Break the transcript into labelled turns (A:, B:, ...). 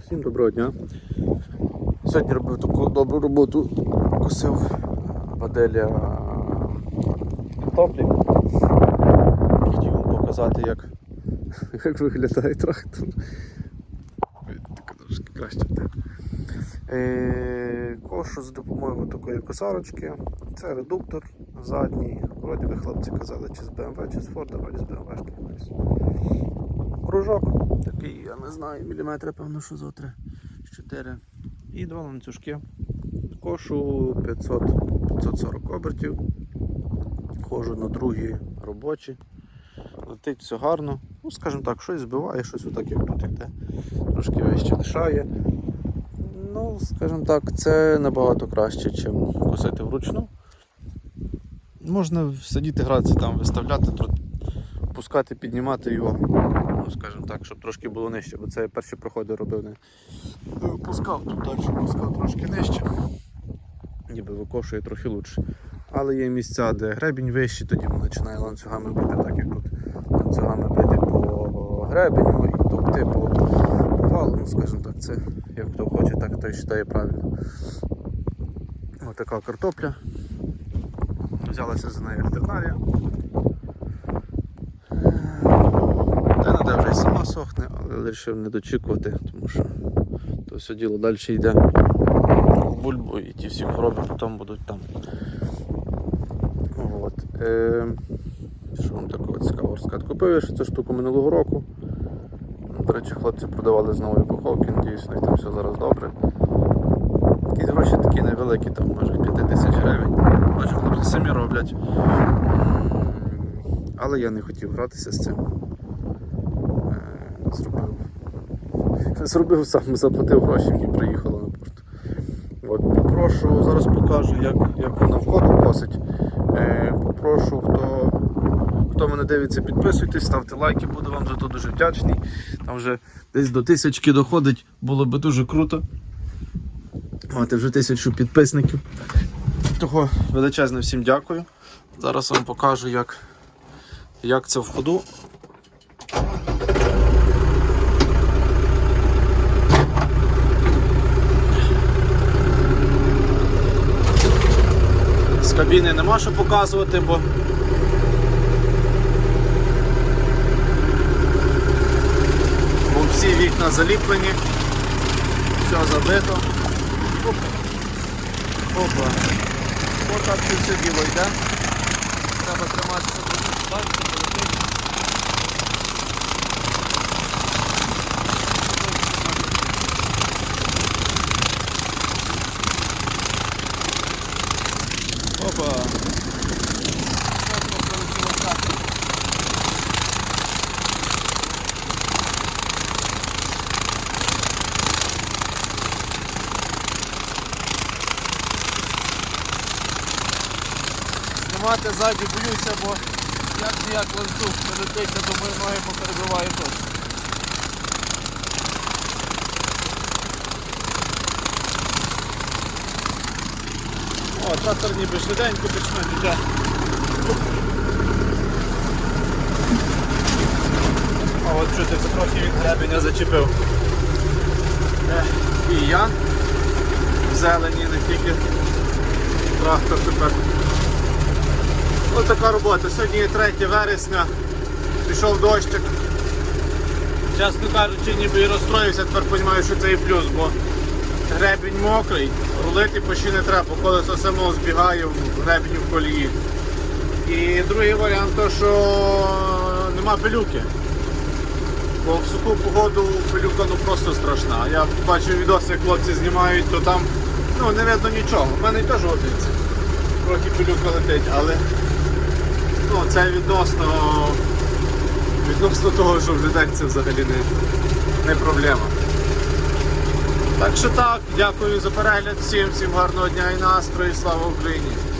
A: Всім доброго дня. Сьогодні робив таку добру роботу, косив баделя картоплі. Хотів вам показати, як, як виглядає трактор. Трошки краще. Е, кошу з допомогою такої косарочки. Це редуктор задній. Вроді би хлопці казали, чи з BMW, чи з Ford, вроді з BMW. Кружок такий, я не знаю, міліметри, певно, що зо 3 4. І два ланцюжки. Кошу 500, 540 обертів. Ходжу на другі робочі. Летить все гарно. Ну, скажімо так, щось збиває, щось отак, як тут йде. Трошки вище лишає. Ну, скажімо так, це набагато краще, ніж косити вручну. Можна сидіти, гратися там, виставляти, пускати, піднімати його, ну, скажімо так, щоб трошки було нижче, бо це я перші проходи робив не опускав, тут далі пускав трошки нижче. Ніби викошує трохи лучше. Але є місця, де гребінь вищий, тоді він починає ланцюгами бити, так як тут ланцюгами бити по гребеню і топти по валу, ну скажімо так, це як хто хоче, так той вважає правильно. Ось така картопля. Взялася за неї ветеринарія. Та не де вже й сама сохне, але вирішив не дочікувати, тому що то все діло далі йде в бульбу і ті всі хвороби потім будуть там. От. Е, що вам такого цікавого розказати? Купив я ще цю штуку минулого року. До речі, хлопці продавали з нової упаковки, надіюсь, них там все зараз добре. Якісь гроші такі невеликі, там може 5 тисяч гривень. Бачу, хлопці самі роблять. Але я не хотів гратися з цим. Зробив. Зробив сам, заплатив гроші, мені приїхало на пошту. От, попрошу, зараз покажу, як, як вона входу косить. Е, попрошу, хто, хто мене дивиться, підписуйтесь, ставте лайки, буду вам за то дуже вдячний. Там вже десь до тисячки доходить, було би дуже круто. Мати вже тисячу підписників. Того величезне всім дякую. Зараз вам покажу, як, як це в ходу. З кабіни нема що показувати, бо бо всі вікна заліплені, все забито. Опа. Опа. Отак це все діло йде. Треба триматися трохи так, щоб летить. Опа. Опа, полетіло так. Знімати ззаді боюся, бо як ніяк ланцюг прилетиться, думаю, ноги поперебиває точно. О, трактор ніби швиденько почне йде. А от чути, це трохи від гребеня зачепив. І я в зелені, не тільки трактор тепер. Ось така робота. Сьогодні є 3 вересня, пішов дощик. Чесно кажучи, ніби і розстроївся, тепер розумію, що це і плюс, бо гребінь мокрий, рулити почти не треба, колесо само збігає в гребінь в колії. І другий варіант то, що нема пилюки. Бо в суху погоду пилюка ну просто страшна. Я бачу відоси, як хлопці знімають, то там ну, не видно нічого. У мене теж годиться. Трохи пилюка летить, але ну, це відносно відносно того, що в людей це взагалі не, не проблема. Так що так, дякую за перегляд всім, всім гарного дня і настрою, слава Україні!